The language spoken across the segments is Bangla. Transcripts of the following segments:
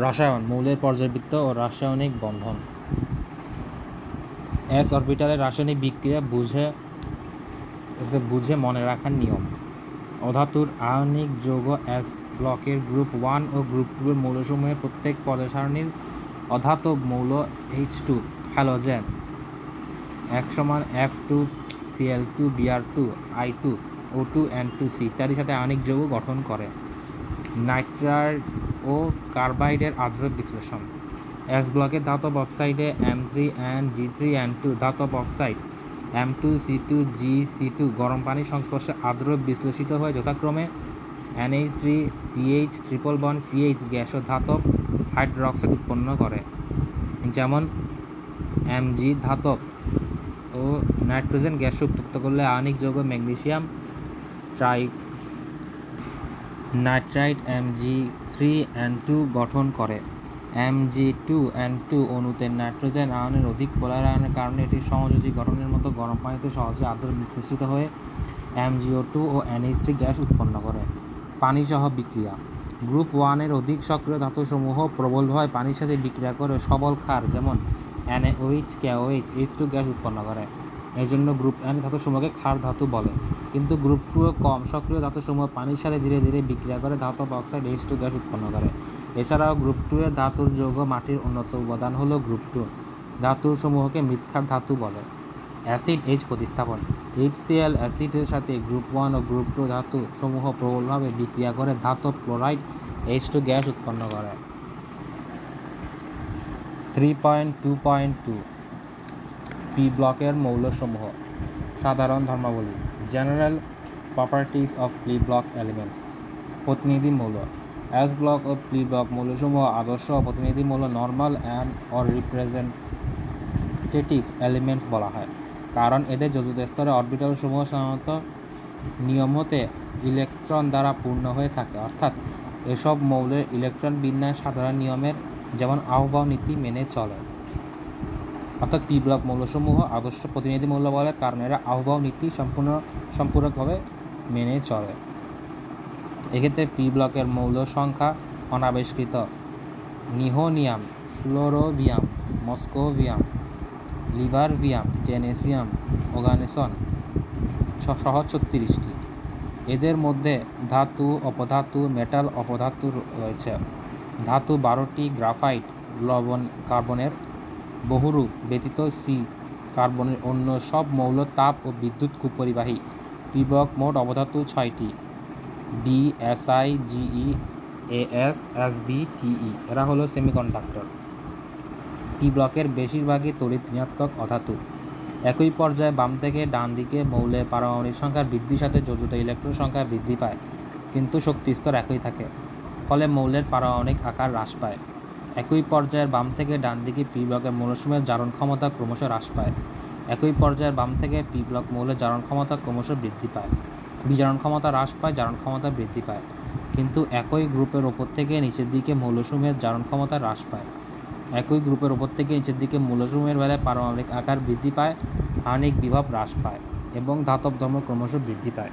রসায়ন, মৌলের পর্যাবৃত্ত ও রাসায়নিক বন্ধন। এস অরবিটালের রাসায়নিক বিক্রিয়া বুঝে বুঝে মনে রাখার নিয়ম। অধাতুর আয়নিক যৌগ এস ব্লকের গ্রুপ ওয়ান ও গ্রুপ টু এর মৌলসমূহের প্রত্যেক পর্যায় সারণীর অধাতব মৌল এইচ টু হ্যালোজেন এক সমান F two CL two BR two I two O two N two C ইত্যাদির সাথে আয়নিক যৌগ গঠন করে। নাইট্রাইড ও কার্বাইডের আদ্র বিশ্লেষণ। এস ব্লকের ধাতব অক্সাইডে M three and G three, N two, ধাতব oxide, M two, C two, G C two গরম পানির সংস্পর্শে আদ্র বিশ্লেষিত হয়ে যথাক্রমে NH three CH triple bond CH gas ও ধাতব হাইড্রোক্সাইড উৎপন্ন করে। যেমন এমজি ধাতব ও নাইট্রোজেন গ্যাস উত্তপ্ত করলে আয়নিক যৌগ magnesium tri nitrite MG three N two গঠন করে। এমজি টু এন টু অণুতে নাইট্রোজেন আয়নের অধিক পোলার আয়নের কারণে এটি সমযোজী গঠনের মতো গরম পানিতে সহজে আদ্র বিশ্লেষিত হয়ে এমজিও টু ও এনএইচটি গ্যাস উৎপন্ন করে। পানিসহ বিক্রিয়া। গ্রুপ ওয়ানের অধিক সক্রিয় ধাতুসমূহ প্রবলভাবে পানির সাথে বিক্রিয়া করে সবল ক্ষার যেমন NAOH KOH H two gas উৎপন্ন করে। এই জন্য গ্রুপ এন ধাতুসমূহকে ক্ষার ধাতু বলে। কিন্তু গ্রুপ টু কম সক্রিয় ধাতুসমূহ পানির সাথে ধীরে ধীরে বিক্রিয়া করে ধাতব অক্সাইড এইচ টু গ্যাস উৎপন্ন করে। এছাড়াও গ্রুপ টু এর ধাতুর যৌগ মাটির উন্নত উপাদান হলো গ্রুপ টু ধাতুর সমূহকে মৃৎক্ষার ধাতু বলে। অ্যাসিড এইচ প্রতিস্থাপন। এইচ সিএল অ্যাসিডের সাথে গ্রুপ ওয়ান ও গ্রুপ টু ধাতু সমূহ প্রবলভাবে বিক্রিয়া করে ধাতব ক্লোরাইড এইচ টু গ্যাস উৎপন্ন করে। Three point two point two P ব্লকের মৌলসমূহ। সাধারণ ধর্মাবলী। General properties of P block elements প্রতিনিধি মৌল। অ্যাস ব্লক ও প্লি ব্লক মৌলসমূহ আদর্শ প্রতিনিধি মৌল normal and or representative elements বলা হয়। কারণ এদের চতুর্থ স্তরে অরবিটাল সমূহ সাধারণত নিয়মতে ইলেকট্রন দ্বারা পূর্ণ হয়ে থাকে। অর্থাৎ এসব মৌলের ইলেকট্রন বিন্যাস সাধারণ নিয়মের যেমন আহ্বান নীতি মেনে চলে। অর্থাৎ পি ব্লক মৌলসমূহ আদর্শ প্রতিনিধি মৌল বলে, কারণ এরা আহ্বান নীতি সম্পূর্ণ, সম্পূরকভাবে মেনে চলে। এক্ষেত্রে পি ব্লকের মৌল সংখ্যা অনাবিষ্কৃত। নিহোনিয়াম, ফ্লোরোভিয়াম, মস্কোভিয়াম, লিভারভিয়াম, টেনেসিয়াম ওগানেসন সহ ছত্রিশটি। এদের মধ্যে ধাতু, অপধাতু, মেটাল অপধাতু রয়েছে। ধাতু বারোটি গ্রাফাইট লবণ, কার্বনের বহুরূপ ব্যতীত সি কার্বনের অন্য সব মৌল তাপ ও বিদ্যুৎ কুপরিবাহী। পিবক মোট অবধাতু ছয়টি। B S I GE A S S B TE এরা হলো সেমিকন্ডাক্টর। টি ব্লকের বেশিরভাগই তড়িৎ ঋণাত্মক অধাতু। একই পর্যায়ে বাম থেকে ডান দিকে মৌলের পারমাণবিক সংখ্যার বৃদ্ধির সাথে যোজিত ইলেকট্রন সংখ্যা বৃদ্ধি পায়, কিন্তু শক্তি স্তর একই থাকে, ফলে মৌলের পারমাণবিক আকার হ্রাস পায়। একই পর্যায়ের বাম থেকে ডান দিকে পি ব্লকের মৌলসমূহের জারণ ক্ষমতা ক্রমশ হ্রাস পায়। একই পর্যায়ের বাম থেকে পি ব্লক মৌলের জারণ ক্ষমতা ক্রমশ বৃদ্ধি পায়। বিজারণ ক্ষমতা হ্রাস পায়, জারণ ক্ষমতা বৃদ্ধি পায়। কিন্তু একই গ্রুপের ওপর থেকে নিচের দিকে মৌলসমূহের জারণ ক্ষমতা হ্রাস পায়। একই গ্রুপের ওপর থেকে নিচের দিকে মৌলসমূহের বেলায় পারমাণবিক আকার বৃদ্ধি পায় আণিক বিভব হ্রাস পায় এবং ধাতব ধর্ম ক্রমশ বৃদ্ধি পায়।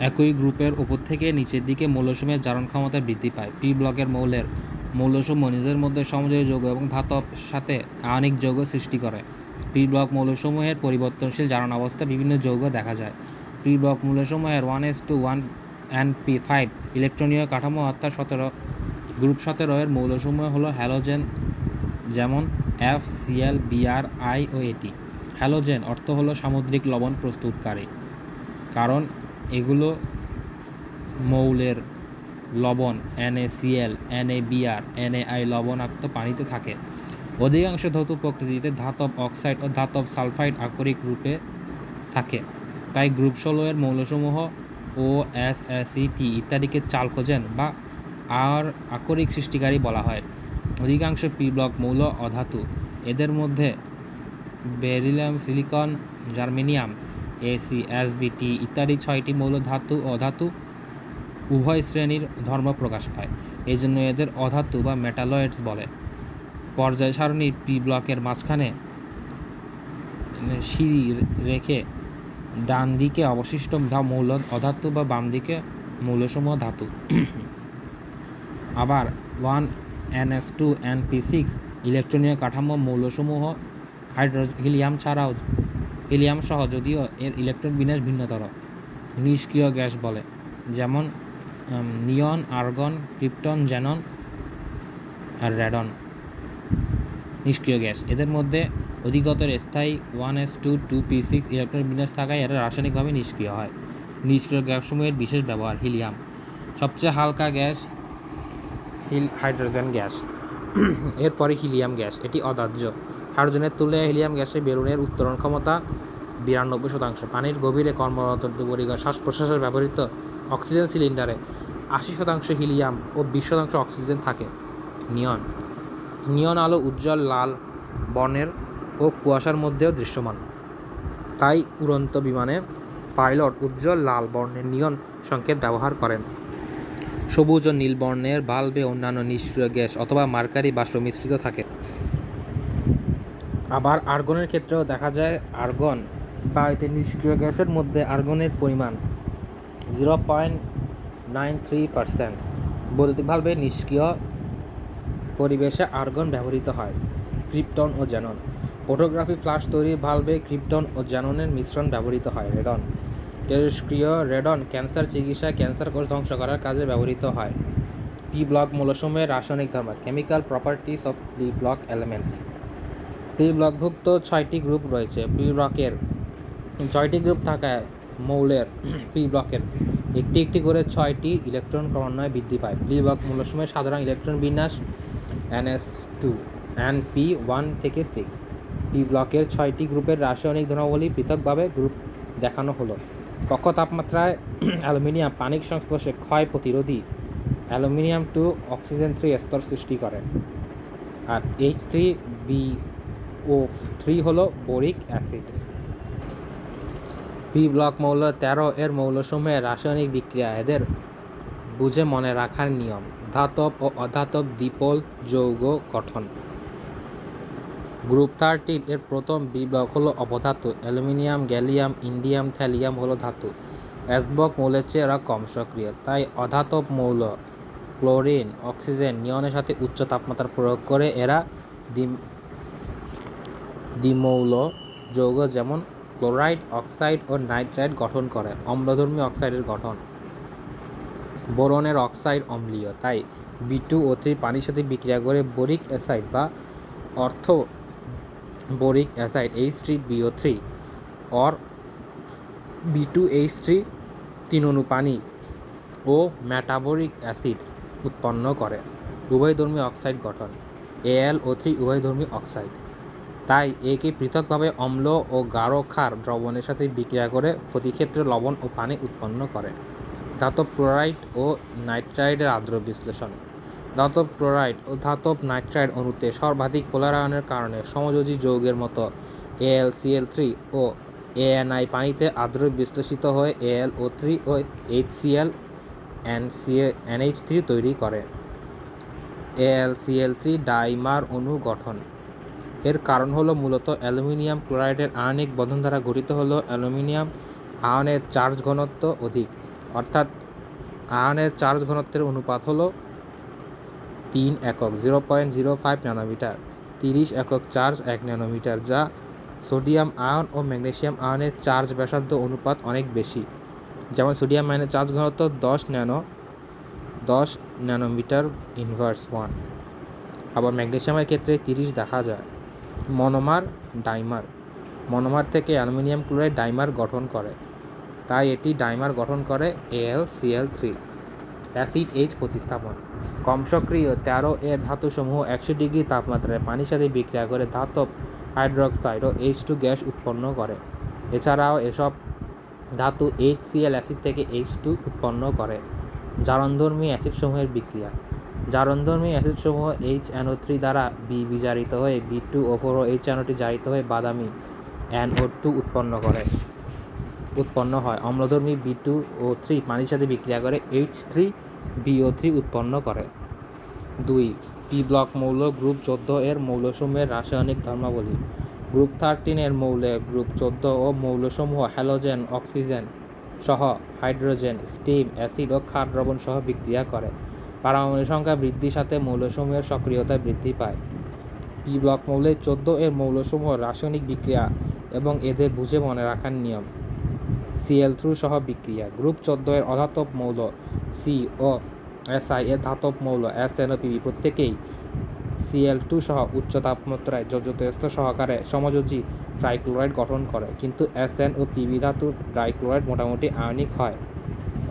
একই গ্রুপের ওপর থেকে নিচের দিকে মৌলসমূহের জারণ ক্ষমতা বৃদ্ধি পায়। পি ব্লকের মৌলের মৌলসমূহ নিজের মধ্যে সমজয় যৌগ এবং ধাতব সাথে আয়নিক যৌগ সৃষ্টি করে। পি ব্লক মৌলসমূহের পরিবর্তনশীল জারণ অবস্থা বিভিন্ন যৌগ দেখা যায়। পি ব্লক মৌলসমূহের one S two one and P five ইলেকট্রনীয় কাঠামো অর্থাৎ সতেরো গ্রুপ সতেরো এর মৌলসমূহ হলো হ্যালোজেন যেমন এফ সিএল বিআর আই ও এটি হ্যালোজেন অর্থ হলো সামুদ্রিক লবণ প্রস্তুতকারী। কারণ এগুলো মৌলের লবণ এনএসিএল এনএবিআর এনএআই লবণাক্ত পানিতে থাকে। অধিকাংশ ধাতু প্রকৃতিতে ধাতব অক্সাইড ও ধাতব সালফাইড আকরিক রূপে থাকে। তাই গ্রুপ ষোলো এর মৌলসমূহ ও এস এস টি ইত্যাদিকে চালকোজেন বা আর আকরিক সৃষ্টিকারী বলা হয়। অধিকাংশ পি ব্লক মৌল অধাতু। এদের মধ্যে beryllium, silicon, germanium AS SBT ইত্যাদি ছয়টি মৌল ধাতু অধাতু। উভয় শ্রেণির ধর্ম প্রকাশ পায়। এই জন্য এদের অধাতু বা মেটালয়েডস বলে। পর্যায় সারণী পি ব্লকের মাঝখানে সিঁড়ি রেখে ডান দিকে অবশিষ্ট মৌল অধাতু বা বাম দিকে মৌলসমূহ ধাতু। আবার one N S two N P six ইলেকট্রনীয় কাঠামো মৌলসমূহ হাইড্রো হিলিয়াম ছাড়াও হিলিয়াম সহ যদিও এর ইলেকট্রন বিন্যাস ভিন্নতর। নিষ্ক্রিয় গ্যাস বলে। যেমন নিয়ন আর্গন ক্রিপ্টন জ্যানন আর র্যাডন নিষ্ক্রিয় গ্যাস। এদের মধ্যে অধিকতর স্থায়ী one S two two P six electron বিন্যাস থাকায় এরা রাসায়নিকভাবে নিষ্ক্রিয় হয়। নিষ্ক্রিয় গ্যাসসমূহের বিশেষ ব্যবহার, হিলিয়াম। সবচেয়ে হালকা গ্যাস হিল, হাইড্রোজেন গ্যাস। এরপরে হিলিয়াম গ্যাস, এটি অদাহ্য। হাইড্রোজেনের তুলনায় হিলিয়াম গ্যাসে বেলুনের উত্তরণ ক্ষমতা বিরানব্বই শতাংশ। পানির গভীরে কর্মরত দুবরিগণ শ্বাস প্রশ্বাসের ব্যবহৃত অক্সিজেন সিলিন্ডারে আশি শতাংশ হিলিয়াম ও বিশ শতাংশ অক্সিজেন থাকে। নিয়ন। নিয়ন আলো উজ্জ্বল লাল বর্ণের ও কুয়াশার মধ্যেও দৃশ্যমান। তাই উড়ন্ত বিমানে পাইলট উজ্জ্বল লাল বর্ণের নিয়ন সংকেত ব্যবহার করেন। সবুজ ও নীল বর্ণের বাল্বে অন্যান্য নিষ্ক্রিয় গ্যাস অথবা মার্কারি বাষ্প মিশ্রিত থাকে। আবার আর্গনের ক্ষেত্রেও দেখা যায়, আর্গন বা এতে নিষ্ক্রিয় গ্যাসের মধ্যে আর্গনের পরিমাণ zero point nine three percent বৈদ্যুতিকভাবে নিষ্ক্রিয় পরিবেশে আর্গন ব্যবহৃত হয়, ক্রিপ্টন ও জ্যানন ফটোগ্রাফি ফ্ল্যাশ তৈরি ভালভে ক্রিপ্টন ও জ্যাননের মিশ্রণ ব্যবহৃত হয়, রেডন। তেজস্ক্রিয় রেডন ক্যান্সার চিকিৎসা ক্যান্সার কোষ ধ্বংস করার কাজে ব্যবহৃত হয়। পি ব্লক মূলসমূহের রাসায়নিক ধর্ম, chemical properties of P block elements. P ব্লকভুক্ত ছয়টি গ্রুপ রয়েছে, পি ব্লকের ছয়টি গ্রুপ থাকায় মৌলের পি ব্লকের একটি একটি করে ছয়টি ইলেকট্রন ক্রমান্বয়ে বৃদ্ধি পায়। পি ব্লক মূলসমূহের সাধারণ ইলেকট্রন বিন্যাস, NS two, N P one থেকে সিক্স। পি ব্লকের ছয়টি গ্রুপের রাসায়নিক ধর্মাবলী পৃথকভাবে গ্রুপ দেখানো হলো। কক্ষ তাপমাত্রায় অ্যালুমিনিয়াম পানির সংস্পর্শে ক্ষয় প্রতিরোধী অ্যালুমিনিয়াম টু অক্সিজেন থ্রি স্তর সৃষ্টি করে। আর H three B O three হলো বোরিক অ্যাসিড। পি ব্লক মৌল তেরো এর মৌলসমূহের রাসায়নিক বিক্রিয়া, এদের বুঝে মনে রাখার নিয়ম, ধাতব ও অধাতব দ্বিপল যৌগ গঠন। গ্রুপ থার্টিন এর প্রথম বি ব্লক হলো অপধাতু অ্যালুমিনিয়াম, গ্যালিয়াম, ইন্ডিয়াম, থ্যালিয়াম হলো ধাতু। অ্যাসবক মৌলের চেয়ে এরা কম সক্রিয়, তাই অধাতব মৌল, ক্লোরিন, অক্সিজেন, নিয়নের সাথে উচ্চ তাপমাত্রা প্রয়োগ করে এরা দ্বি দ্বিমৌল যৌগ যেমন ক্লোরাইড অক্সাইড ও নাইট্রাইড গঠন করে, অম্লধর্মী অক্সাইডের গঠন। বোরনের অক্সাইড অম্লীয়, তাই বি টু ও থ্রি পানির সাথে বিক্রিয়া করে বোরিক অ্যাসাইড বা অর্থ boric acid H three BO three or B two H three তিন অণু পানি ও ম্যাটাবোরিক অ্যাসিড উৎপন্ন করে। উভয়ধর্মী অক্সাইড গঠন। এএল ও থ্রি উভয়ধর্মী অক্সাইড। তাই একে পৃথকভাবে অম্ল ও গাঢ় ক্ষার দ্রবণের সাথে বিক্রিয়া করে প্রতিক্ষেত্রে লবণ ও পানি উৎপন্ন করে। ধাতব ক্লোরাইড ও নাইট্রাইডের আর্দ্র বিশ্লেষণ। ধাতব ক্লোরাইড ও ধাতব নাইট্রাইড অণুতে সর্বাধিক পোলারায়নের কারণে সমযোজী যৌগের মতো এএল সিএল থ্রি ও এএনআই পানিতে আর্দ্র বিশ্লেষিত হয়ে AL O three O H CL N CA NH three তৈরি করে। এএল সিএল থ্রি ডাইমার অণু গঠন। এর কারণ হলো মূলত অ্যালুমিনিয়াম ক্লোরাইডের আয়নিক বন্ধন দ্বারা গঠিত হলো অ্যালুমিনিয়াম আয়নের চার্জ ঘনত্ব অধিক। অর্থাৎ আয়নের চার্জ ঘনত্বের অনুপাত হলো তিন একক, zero point zero five nanometre, তিরিশ একক চার্জ এক ন্যানোমিটার, যা সোডিয়াম আয়ন ও ম্যাগনেশিয়াম আয়নের চার্জ ব্যাসার্ধ অনুপাত অনেক বেশি। যেমন সোডিয়াম আয়নের চার্জ ঘনত্ব দশ ন্যানো, দশ ন্যানোমিটার ইনভার্স ওয়ান। আবার ম্যাগনেসিয়ামের ক্ষেত্রে তিরিশ দেখা যায়। Monomer dimer. মনোমার থেকে অ্যালুমিনিয়াম ক্লোরাইড ডাইমার গঠন করে। তাই এটি ডাইমার গঠন করে AL CL three acid H প্রতিস্থাপন। কম সক্রিয় তেরো এর ধাতুসমূহ একশো ডিগ্রি তাপমাত্রায় পানির সাথে বিক্রিয়া করে ধাতব হাইড্রোক্সাইড ও এইচ টু গ্যাস উৎপন্ন করে। এছাড়াও এসব ধাতু এইচ সিএল অ্যাসিড থেকে এইচ টু উৎপন্ন করে। জারণধর্মী অ্যাসিডসমূহের বিক্রিয়া। জারণধর্মী অ্যাসিডসমূহ এইচ এনও থ্রি দ্বারা বি বিজারিত হয়ে বি টু ও ফোর ও এইচ এনওটি জারিত হয়ে বাদামি এনও টু উৎপন্ন করে। উৎপন্ন হয়। অম্লধর্মী বি টু ও থ্রি পানির সাথে বিক্রিয়া করে এইচ থ্রি বিও থ্রি উৎপন্ন করে। দুই পি ব্লক মৌল গ্রুপ চোদ্দ এর মৌলসমূহের রাসায়নিক ধর্মাবলী। গ্রুপ থার্টিন এর মৌলে গ্রুপ চোদ্দ ও মৌলসমূহ হ্যালোজেন অক্সিজেন সহ হাইড্রোজেন স্টিম অ্যাসিড ও ক্ষার দ্রবণ সহ বিক্রিয়া করে। পারমাণবিক সংখ্যা বৃদ্ধির সাথে মৌলসমূহের সক্রিয়তা বৃদ্ধি পায়। পি ব্লক মৌলের চোদ্দ এর মৌলসমূহ রাসায়নিক বিক্রিয়া এবং এদের বুঝে মনে রাখার নিয়ম। সিএল থ্রু সহ বিক্রিয়া। গ্রুপ চোদ্দ এর অধাতব মৌল সি ও এসআই এর ধাতব মৌল এস এন ও পিবি প্রত্যেকেই সিএল টু সহ উচ্চ তাপমাত্রায় যোজিত স্তর সহকারে সমযোজী ট্রাইক্লোরাইড গঠন করে। কিন্তু এসএন ও পিবি ধাতুর ট্রাইক্লোরাইড মোটামুটি আয়নিক হয়।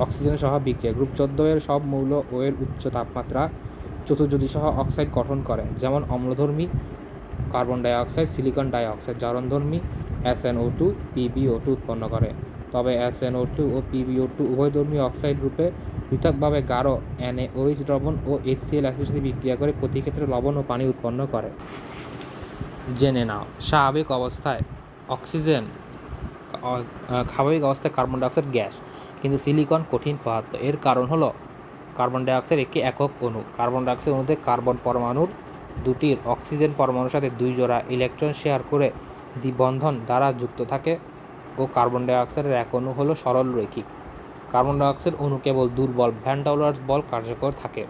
অক্সিজেন সহ বিক্রিয়া। গ্রুপ চোদ্দ এর সব মৌল ও এর উচ্চ তাপমাত্রা চতুর্যদী সহ অক্সাইড গঠন করে, যেমন অম্লধর্মী, carbon dioxide silicon dioxide জারণধর্মী এসএনও টু পিবিও টু উৎপন্ন করে। তবে এসএনও টু ও পিবিও টু উভয়ধর্মী অক্সাইড রূপে পৃথকভাবে গাঢ় NaOH দ্রবণ ও HCl অ্যাসিডের সাথে বিক্রিয়া করে প্রতি ক্ষেত্রে লবণ ও পানি উৎপন্ন করে। জেনে নাও, স্বাভাবিক অবস্থায় অক্সিজেন স্বাভাবিক অবস্থায় কার্বন ডাইঅক্সাইড গ্যাস। কিন্তু সিলিকন কঠিন পদার্থ। এর কারণ হলো কার্বন ডাইঅক্সাইড একটি একক অণু। কার্বন ডাইঅক্সাইড অণুতে কার্বন পরমাণুর দুটির অক্সিজেন পরমাণুর সাথে দুই জোড়া ইলেকট্রন শেয়ার করে দ্বিবন্ধন দ্বারা যুক্ত থাকে ও কার্বন ডাইঅক্সাইডের এক অণু হলো সরল রৈখিক। কার্বন ডাইঅক্সাইড অণু কেবল দুর্বল ভ্যান ডাউলার্স বল কার্যকর থাকে।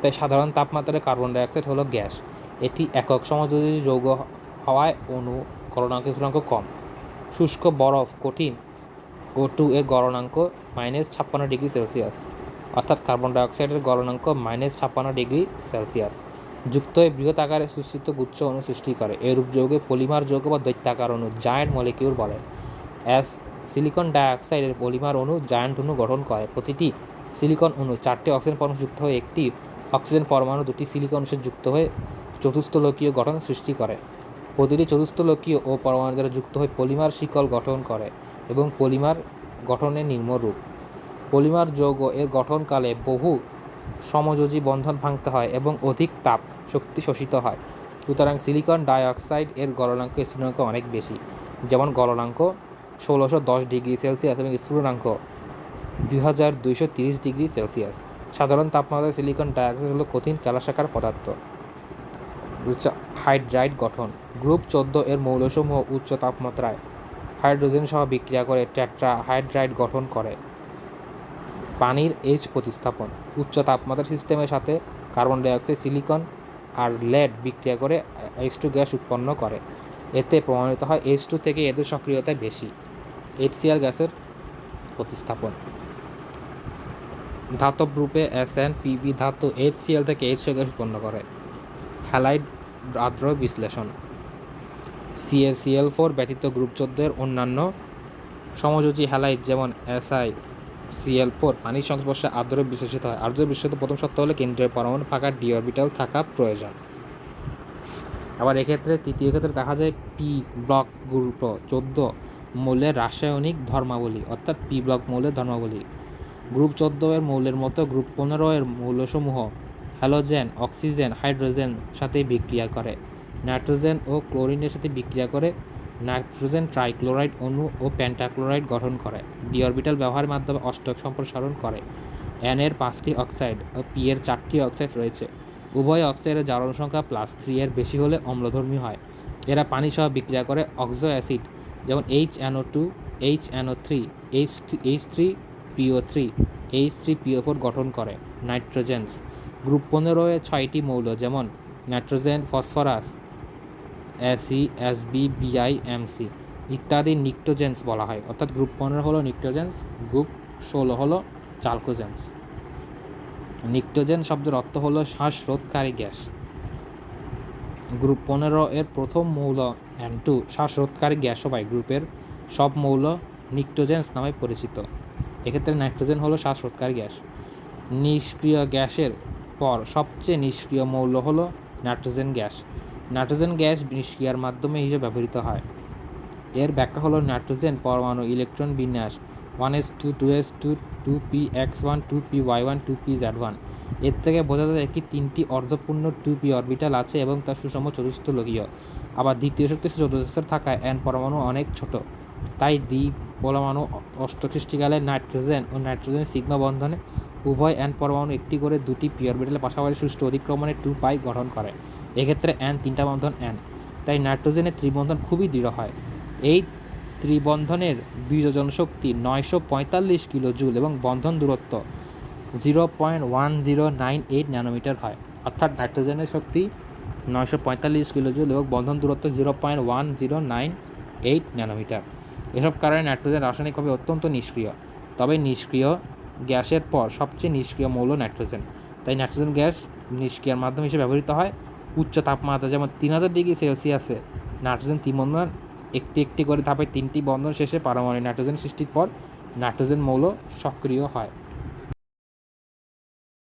তাই সাধারণ তাপমাত্রায় কার্বন ডাইঅক্সাইড হলো গ্যাস। এটি একক সমযোজী যৌগ হওয়ায় অণু গলনাঙ্ক কম। শুষ্ক, বরফ, কঠিন ও টু এর গলনাঙ্ক মাইনাস ছাপ্পান্ন ডিগ্রি সেলসিয়াস, অর্থাৎ কার্বন ডাইঅক্সাইডের গলনাঙ্ক মাইনাস ছাপ্পান্ন ডিগ্রি সেলসিয়াস। যুক্ত হয়ে বৃহৎ আকারে সুস্থিত গুচ্ছ অণু সৃষ্টি করে। এরূপ যৌগে পলিমার যৌগ বা দৈত্যাকার অণু জায়ান্ট মলিকিউল বলে। অ্যাস সিলিকন ডাইঅক্সাইডের পলিমার অণু জায়ান্ট অণু গঠন করে। প্রতিটি সিলিকন অণু চারটি অক্সিজেন পরমাণু যুক্ত হয়ে একটি অক্সিজেন পরমাণু, দুটি সিলিকন অণুর যুক্ত হয়ে চতুস্থলকীয় গঠন সৃষ্টি করে। প্রতিটি চতুস্থলকীয় ও পরমাণু দ্বারা যুক্ত হয়ে পলিমার শিকল গঠন করে। এবং পলিমার গঠনের নিম্ন রূপ। পলিমার যৌগ এর গঠনকালে বহু সমযোজী বন্ধন ভাঙতে হয় এবং অধিক তাপ শক্তি শোষিত হয়। সুতরাং সিলিকন ডাইঅক্সাইড এর গলনাঙ্ক স্থূলনাঙ্ক অনেক বেশি, যেমন গলনাঙ্ক ষোলোশো দশ ডিগ্রি সেলসিয়াস এবং স্থূলনাঙ্ক দুই হাজার দুইশো তিরিশ ডিগ্রি সেলসিয়াস। সাধারণ তাপমাত্রায় সিলিকন ডাইঅক্সাইড হলো কঠিন ক্যালাসাকার পদার্থ। হাইড্রাইড গঠন। গ্রুপ চোদ্দ এর মৌলসমূহ উচ্চ তাপমাত্রায় হাইড্রোজেন সহ বিক্রিয়া করে টেট্রা হাইড্রাইড গঠন করে। পানির এইচ প্রতিস্থাপন, উচ্চ তাপমাত্রার সিস্টেমের সাথে কার্বন ডাইঅক্সাইড সিলিকন আর লেড বিক্রিয়া করে এইচ টু গ্যাস উৎপন্ন করে। এতে প্রমাণিত হয় এইচ টু থেকে এদের সক্রিয়তা বেশি। এইচসিএল গ্যাসের প্রতিস্থাপন। ধাতব রূপে এস এন পিবি ধাতু এইচসিএল থেকে এইচসিএল গ্যাস উৎপন্ন করে। হ্যালাইড আদ্র বিশ্লেষণ। সিএসিএল ফোর ব্যতীত গ্রুপ চোদ্দের অন্যান্য সমযোজী হ্যালাইড যেমন এসআই সিএল ফোর পানির সংস্পর্শে আর্দ্র বিশ্লেষিত হয়। আর্দ্র বিশ্লেষিত প্রথম সত্য হলে কেন্দ্রীয় পরমাণু ফাঁকা ডি অরবিটাল থাকা প্রয়োজন। আবার এক্ষেত্রে তৃতীয় ক্ষেত্রে দেখা যায় পি ব্লক গ্রুপ চোদ্দ মৌলের রাসায়নিক ধর্মাবলী, অর্থাৎ পি ব্লক মৌলের ধর্মাবলী। গ্রুপ চোদ্দ এর মৌলের মতো গ্রুপ পনেরো এর মৌলসমূহ হ্যালোজেন, অক্সিজেন, হাইড্রোজেন সাথে বিক্রিয়া করে। নাইট্রোজেন ও ক্লোরিনের সাথে বিক্রিয়া করে নাইট্রোজেন ট্রাইক্লোরাইড অণু ও পেন্টাক্লোরাইড গঠন করে। ডি অরবিটাল ব্যবহারের মাধ্যমে অষ্টক সম্প্রসারণ করে। এন এর পাঁচটি অক্সাইড ও পি এর চারটি অক্সাইড রয়েছে। উভয় অক্সাইডের জারণ সংখ্যা প্লাস থ্রি এর বেশি হলে অম্লধর্মী হয়। এরা পানি সহ বিক্রিয়া করে অক্সো অ্যাসিড যেমন H NO two H NO three H H three PO three H three PO four গঠন করে নাইট্রোজেন্স। গ্রুপ পনেরো এর ছয়টি মৌল, যেমন nitrogen, phosphorus AC SB BI MC ইত্যাদি নিক্টোজেন্স বলা হয়। অর্থাৎ গ্রুপ পনেরো হলো নিক্টোজেন্স, গ্রুপ ষোলো হলো চালকোজেন্স। নিক্টোজেন শব্দের অর্থ হলো শ্বাসরোধকারী গ্যাস। গ্রুপ পনেরো এর প্রথম মৌল এন টু শ্বাসরোধকারী গ্যাস সবাই গ্রুপের সব মৌল নিক্টোজেন্স নামে পরিচিত। এক্ষেত্রে নাইট্রোজেন হলো শ্বাসরোধকারী গ্যাস। নিষ্ক্রিয় গ্যাসের পর সবচেয়ে নিষ্ক্রিয় মৌল হলো নাইট্রোজেন গ্যাস। নাইট্রোজেন গ্যাস নিষ্ক্রিয়ার মাধ্যমে হিসেবে ব্যবহৃত হয়। এর ব্যাখ্যা হলো নাইট্রোজেন পরমাণু ইলেকট্রন বিন্যাস one S two two S two two P X one, two P Y one, two P Z one. এর থেকে বোঝা যায় কি তিনটি অর্ধপূর্ণ টু পি অরবিটাল আছে এবং তার সুষম চতুস্থলকীয় আবার দ্বিতীয় শক্তি চতুর্থ থাকায় এন পরমাণু অনেক ছোট। তাই দ্বি পরমাণু অষ্টক সৃষ্টিকালে নাইট্রোজেন ও নাইট্রোজেন সিগমা বন্ধনে উভয় এন পরমাণু একটি করে দুটি পি অরবিটালের পাশাপাশি সুষ্ঠু অধিক্রমণে টু পাই গঠন করে। এক্ষেত্রে এন তিনটা বন্ধন এন তাই নাইট্রোজেনের ত্রিবন্ধন খুবই দৃঢ় হয়। এই ত্রিবন্ধনের বিযোজন শক্তি নয়শো পঁয়তাল্লিশ কিলো জুল এবং বন্ধন দূরত্ব zero point one zero nine eight nanometre হয়। অর্থাৎ নাইট্রোজেনের শক্তি নয়শো পঁয়তাল্লিশ কিলোজুল এবং বন্ধন দূরত্ব zero point one zero nine eight nanometre. এসব কারণে নাইট্রোজেন রাসায়নিকভাবে অত্যন্ত নিষ্ক্রিয়। তবে নিষ্ক্রিয় গ্যাসের পর সবচেয়ে নিষ্ক্রিয় মৌল নাইট্রোজেন। তাই নাইট্রোজেন গ্যাস নিষ্ক্রিয়ার মাধ্যম হিসেবে ব্যবহৃত হয়। উচ্চ তাপমাত্রা, যেমন তিন হাজার ডিগ্রি সেলসিয়াসে নাইট্রোজেন তিন বন্ধন, একটি একটি করে ধাপে তিনটি বন্ধন শেষে পারমাণবিক নাইট্রোজেন সৃষ্টির পর নাইট্রোজেন মৌল সক্রিয় হয়।